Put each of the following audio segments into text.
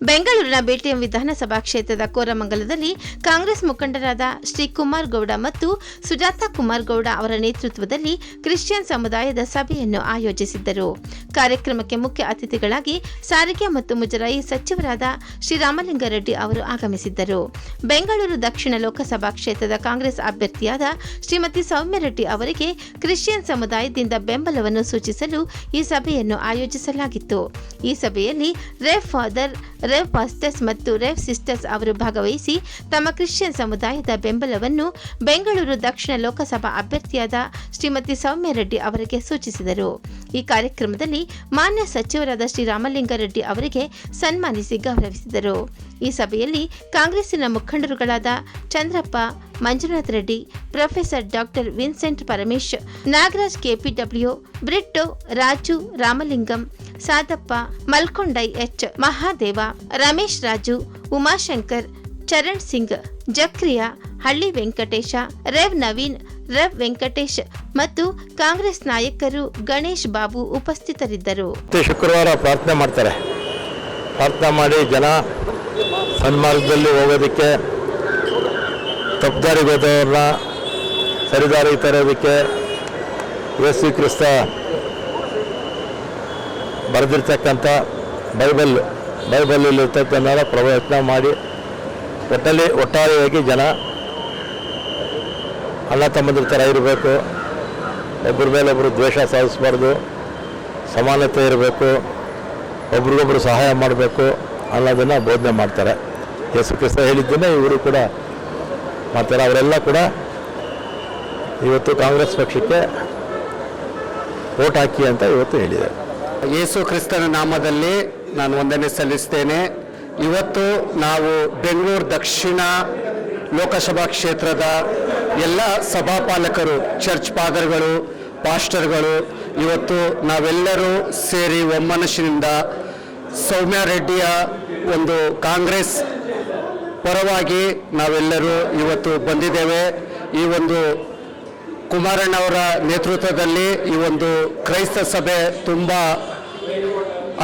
ಬೆಂಗಳೂರಿನ ಬಿಟಿಎಂ ವಿಧಾನಸಭಾ ಕ್ಷೇತ್ರದ ಕೋರಮಂಗಲದಲ್ಲಿ ಕಾಂಗ್ರೆಸ್ ಮುಖಂಡರಾದ ಶ್ರೀ ಕುಮಾರ್ ಗೌಡ ಮತ್ತು ಸುಜಾತಾ ಕುಮಾರ್ ಗೌಡ ಅವರ ನೇತೃತ್ವದಲ್ಲಿ ಕ್ರಿಶ್ಚಿಯನ್ ಸಮುದಾಯದ ಸಭೆಯನ್ನು ಆಯೋಜಿಸಿದ್ದರು. ಕಾರ್ಯಕ್ರಮಕ್ಕೆ ಮುಖ್ಯ ಅತಿಥಿಗಳಾಗಿ ಸಾರಿಗೆ ಮತ್ತು ಮುಜರಾಯಿ ಸಚಿವರಾದ ಶ್ರೀರಾಮಲಿಂಗಾರೆಡ್ಡಿ ಅವರು ಆಗಮಿಸಿದ್ದರು. ಬೆಂಗಳೂರು ದಕ್ಷಿಣ ಲೋಕಸಭಾ ಕ್ಷೇತ್ರದ ಕಾಂಗ್ರೆಸ್ ಅಭ್ಯರ್ಥಿಯಾದ ಶ್ರೀಮತಿ ಸೌಮ್ಯ ರೆಡ್ಡಿ ಅವರಿಗೆ ಕ್ರಿಶ್ಚಿಯನ್ ಸಮುದಾಯದಿಂದ ಬೆಂಬಲವನ್ನು ಸೂಚಿಸಲು ಈ ಸಭೆಯನ್ನು ಆಯೋಜಿಸಲಾಗಿತ್ತು. ಈ ಸಭೆಯಲ್ಲಿ ರೆ ಫಾದರ್ ರೇವ್ ಪಾಸ್ಟರ್ಸ್ ಮತ್ತು ರೆವ್ ಸಿಸ್ಟರ್ಸ್ ಅವರು ಭಾಗವಹಿಸಿ ತಮ್ಮ ಕ್ರಿಶ್ಚಿಯನ್ ಸಮುದಾಯದ ಬೆಂಬಲವನ್ನು ಬೆಂಗಳೂರು ದಕ್ಷಿಣ ಲೋಕಸಭಾ ಅಭ್ಯರ್ಥಿಯಾದ ಶ್ರೀಮತಿ ಸೌಮ್ಯ ರೆಡ್ಡಿ ಅವರಿಗೆ ಸೂಚಿಸಿದರು. ಈ ಕಾರ್ಯಕ್ರಮದಲ್ಲಿ ಮಾನ್ಯ ಸಚಿವರಾದ ಶ್ರೀ ರಾಮಲಿಂಗಾರೆಡ್ಡಿ ಅವರಿಗೆ ಸನ್ಮಾನಿಸಿ ಗೌರವಿಸಿದರು. ಈ ಸಭೆಯಲ್ಲಿ ಕಾಂಗ್ರೆಸ್ಸಿನ ಮುಖಂಡರುಗಳಾದ Chandrappa, Manjunath Reddy, professor doctor Vincent Paramesh, Nagaraj KPW ಬ್ರಿಟ್ಟು Raju, Ramalingam Sadappa Malkondai H, Mahadeva, Ramesh Raju, Umashankar, Charan Singh, Zakriya, Halli Venkatesha, ರೆವ್ Naveen, ರವ್ Venkatesh ಮತ್ತು ಕಾಂಗ್ರೆಸ್ ನಾಯಕರು ಗಣೇಶ್ ಬಾಬು ಉಪಸ್ಥಿತರಿದ್ದರು. ಶುಕ್ರವಾರ ಪ್ರಾರ್ಥನೆ ಮಾಡ್ತಾರೆ. ಪ್ರಾರ್ಥನೆ ಮಾಡಿ ಜನ ಸನ್ಮಾರ್ಗದಲ್ಲಿ ಹೋಗೋದಕ್ಕೆ ತಪ್ಪದಾರಿ ಹೋದವ್ರನ್ನ ಸರಿದಾರಿ ತರೋದಕ್ಕೆ, ಯೇಸು ಕ್ರಿಸ್ತ ಬರೆದಿರ್ತಕ್ಕಂಥ ಬೈಬಲ್, ಬೈಬಲಲ್ಲಿ ಇರ್ತಕ್ಕಂಥ ಪ್ರಯತ್ನ ಮಾಡಿ ಒಟ್ಟಲ್ಲಿ ಒಟ್ಟಾರೆಯಾಗಿ ಜನ ಅಣ್ಣ ತಮ್ಮಂದಿರ ಥರ ಇರಬೇಕು, ಒಬ್ಬರ ಮೇಲೆ ಒಬ್ಬರು ದ್ವೇಷ ಸಾಧಿಸಬಾರ್ದು, ಸಮಾನತೆ ಇರಬೇಕು, ಒಬ್ರಿಗೊಬ್ರು ಸಹಾಯ ಮಾಡಬೇಕು ಅನ್ನೋದನ್ನು ಬೋಧನೆ ಮಾಡ್ತಾರೆ. ಯೇಸು ಕ್ರಿಸ್ತ ಹೇಳಿದ್ದನ್ನೇ ಇವರು ಕೂಡ ಮಾಡ್ತಾರೆ. ಅವರೆಲ್ಲ ಕೂಡ ಇವತ್ತು ಕಾಂಗ್ರೆಸ್ ಪಕ್ಷಕ್ಕೆ ವೋಟ್ ಹಾಕಿ ಅಂತ ಇವತ್ತು ಹೇಳಿದ್ದಾರೆ. ಯೇಸು ಕ್ರಿಸ್ತನ ನಾಮದಲ್ಲಿ ನಾನು ವಂದನೆ ಸಲ್ಲಿಸ್ತೇನೆ. ಇವತ್ತು ನಾವು ಬೆಂಗಳೂರು ದಕ್ಷಿಣ ಲೋಕಸಭಾ ಕ್ಷೇತ್ರದ ಎಲ್ಲ ಸಭಾಪಾಲಕರು, ಚರ್ಚ್ ಫಾದರ್ಗಳು, ಪಾಸ್ಟರ್ಗಳು, ಇವತ್ತು ನಾವೆಲ್ಲರೂ ಸೇರಿ ಒಮ್ಮನಸ್ಸಿನಿಂದ ಸೌಮ್ಯ ರೆಡ್ಡಿಯ ಒಂದು ಕಾಂಗ್ರೆಸ್ ಪರವಾಗಿ ನಾವೆಲ್ಲರೂ ಇವತ್ತು ಬಂದಿದ್ದೇವೆ. ಈ ಒಂದು ಕುಮಾರಣ್ಣವರ ನೇತೃತ್ವದಲ್ಲಿ ಈ ಒಂದು ಕ್ರೈಸ್ತ ಸಭೆ ತುಂಬ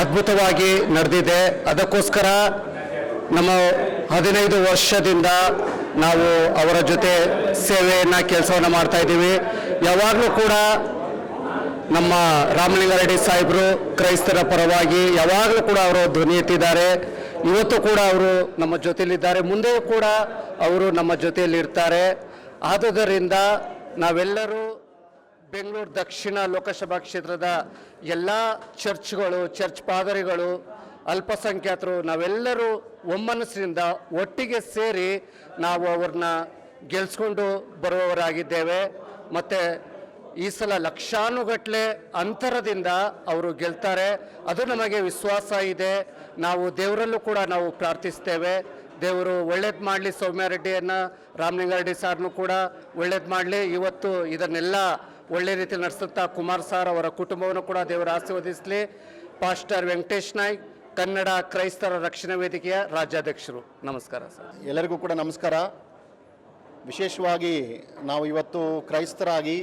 ಅದ್ಭುತವಾಗಿ ನಡೆದಿದೆ. ಅದಕ್ಕೋಸ್ಕರ ನಮ್ಮ ಹದಿನೈದು ವರ್ಷದಿಂದ ನಾವು ಅವರ ಜೊತೆ ಸೇವೆಯನ್ನು, ಕೆಲಸವನ್ನು ಮಾಡ್ತಾ ಇದ್ದೀವಿ. ಯಾವಾಗಲೂ ಕೂಡ ನಮ್ಮ ರಾಮಲಿಂಗಾರೆಡ್ಡಿ ಸಾಹೇಬರು ಕ್ರೈಸ್ತರ ಪರವಾಗಿ ಯಾವಾಗಲೂ ಕೂಡ ಅವರು ಧ್ವನಿ ಎತ್ತಿದ್ದಾರೆ. ಇವತ್ತು ಕೂಡ ಅವರು ನಮ್ಮ ಜೊತೆಯಲ್ಲಿದ್ದಾರೆ. ಮುಂದೆಯೂ ಕೂಡ ಅವರು ನಮ್ಮ ಜೊತೆಯಲ್ಲಿರ್ತಾರೆ. ಆದುದರಿಂದ ನಾವೆಲ್ಲರೂ ಬೆಂಗಳೂರು ದಕ್ಷಿಣ ಲೋಕಸಭಾ ಕ್ಷೇತ್ರದ ಎಲ್ಲ ಚರ್ಚ್ಗಳು, ಚರ್ಚ್ ಪಾದರಿಗಳು, ಅಲ್ಪಸಂಖ್ಯಾತರು, ನಾವೆಲ್ಲರೂ ಒಮ್ಮನಸ್ಸಿನಿಂದ ಒಟ್ಟಿಗೆ ಸೇರಿ ನಾವು ಅವ್ರನ್ನ ಗೆಲ್ಸ್ಕೊಂಡು ಬರುವವರಾಗಿದ್ದೇವೆ. ಮತ್ತು ಈ ಸಲ ಲಕ್ಷಾನುಗಟ್ಟಲೆ ಅಂತರದಿಂದ ಅವರು ಗೆಲ್ತಾರೆ. ಅದು ನಮಗೆ ವಿಶ್ವಾಸ ಇದೆ. ನಾವು ದೇವರಲ್ಲೂ ಕೂಡ ನಾವು ಪ್ರಾರ್ಥಿಸ್ತೇವೆ. ದೇವರು ಒಳ್ಳೇದು ಮಾಡಲಿ ಸೌಮ್ಯಾರೆಡ್ಡಿಯನ್ನು ರಾಮಲಿಂಗಾರೆಡ್ಡಿ ಸಾರ್ನು ಕೂಡ ಒಳ್ಳೇದು ಮಾಡಲಿ. ಇವತ್ತು ಇದನ್ನೆಲ್ಲ ಒಳ್ಳೆ ರೀತಿ ನಡೆಸುತ್ತಾ ಕುಮಾರ್ ಸಾರ್ ಅವರ ಕುಟುಂಬವನ್ನು ಕೂಡ ದೇವರು ಆಶೀರ್ವದಿಸಲಿ. ಪಾಸ್ಟರ್ ವೆಂಕಟೇಶ್ ನಾಯ್ಕ್, ಕನ್ನಡ ಕ್ರೈಸ್ತರ ರಕ್ಷಣಾ ವೇದಿಕೆಯ ರಾಜ್ಯಾಧ್ಯಕ್ಷರು. ನಮಸ್ಕಾರ ಸರ್. ಎಲ್ಲರಿಗೂ ಕೂಡ ನಮಸ್ಕಾರ. ವಿಶೇಷವಾಗಿ ನಾವು ಇವತ್ತು ಕ್ರೈಸ್ತರಾಗಿ,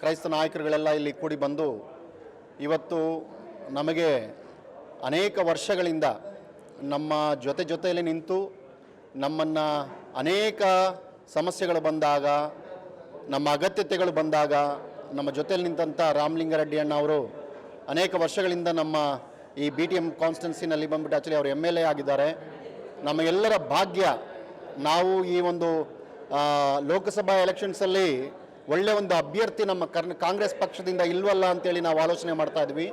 ಕ್ರೈಸ್ತ ನಾಯಕರುಗಳೆಲ್ಲ ಇಲ್ಲಿ ಕೂಡಿ ಬಂದು ಇವತ್ತು ನಮಗೆ ಅನೇಕ ವರ್ಷಗಳಿಂದ ನಮ್ಮ ಜೊತೆ ಜೊತೆಯಲ್ಲಿ ನಿಂತು ನಮ್ಮನ್ನು ಅನೇಕ ಸಮಸ್ಯೆಗಳು ಬಂದಾಗ, ನಮ್ಮ ಅಗತ್ಯತೆಗಳು ಬಂದಾಗ, ನಮ್ಮ ಜೊತೆಯಲ್ಲಿ ನಿಂತಂಥ ರಾಮಲಿಂಗಾರೆಡ್ಡಿ ಅಣ್ಣ ಅವರು ಅನೇಕ ವರ್ಷಗಳಿಂದ ನಮ್ಮ ಈ ಬಿ ಟಿ ಎಂ ಕಾನ್ಸ್ಟೆನ್ಸಿನಲ್ಲಿ ಬಂದ್ಬಿಟ್ಟು ಆ್ಯಕ್ಚುಲಿ ಅವರು ಎಂ ಎಲ್ ಎ ಆಗಿದ್ದಾರೆ. ನಮಗೆಲ್ಲರ ಭಾಗ್ಯ ನಾವು ಈ ಒಂದು ಲೋಕಸಭಾ ಎಲೆಕ್ಷನ್ಸಲ್ಲಿ ಒಳ್ಳೆಯ ಒಂದು ಅಭ್ಯರ್ಥಿ ನಮ್ಮ ಕರ್ನ, ಕಾಂಗ್ರೆಸ್ ಪಕ್ಷದಿಂದ ಇಲ್ವಲ್ಲ ಅಂತೇಳಿ ನಾವು ಆಲೋಚನೆ ಮಾಡ್ತಾ ಇದ್ವಿ.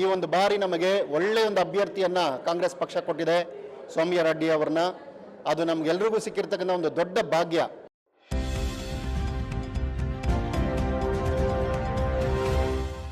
ಈ ಒಂದು ಬಾರಿ ನಮಗೆ ಒಳ್ಳೆಯ ಒಂದು ಅಭ್ಯರ್ಥಿಯನ್ನು ಕಾಂಗ್ರೆಸ್ ಪಕ್ಷ ಕೊಟ್ಟಿದೆ ಸೌಮ್ಯ ರೆಡ್ಡಿ ಅವ್ರನ್ನ. ಅದು ನಮ್ಗೆಲ್ರಿಗೂ ಸಿಕ್ಕಿರ್ತಕ್ಕಂಥ ಒಂದು ದೊಡ್ಡ ಭಾಗ್ಯ.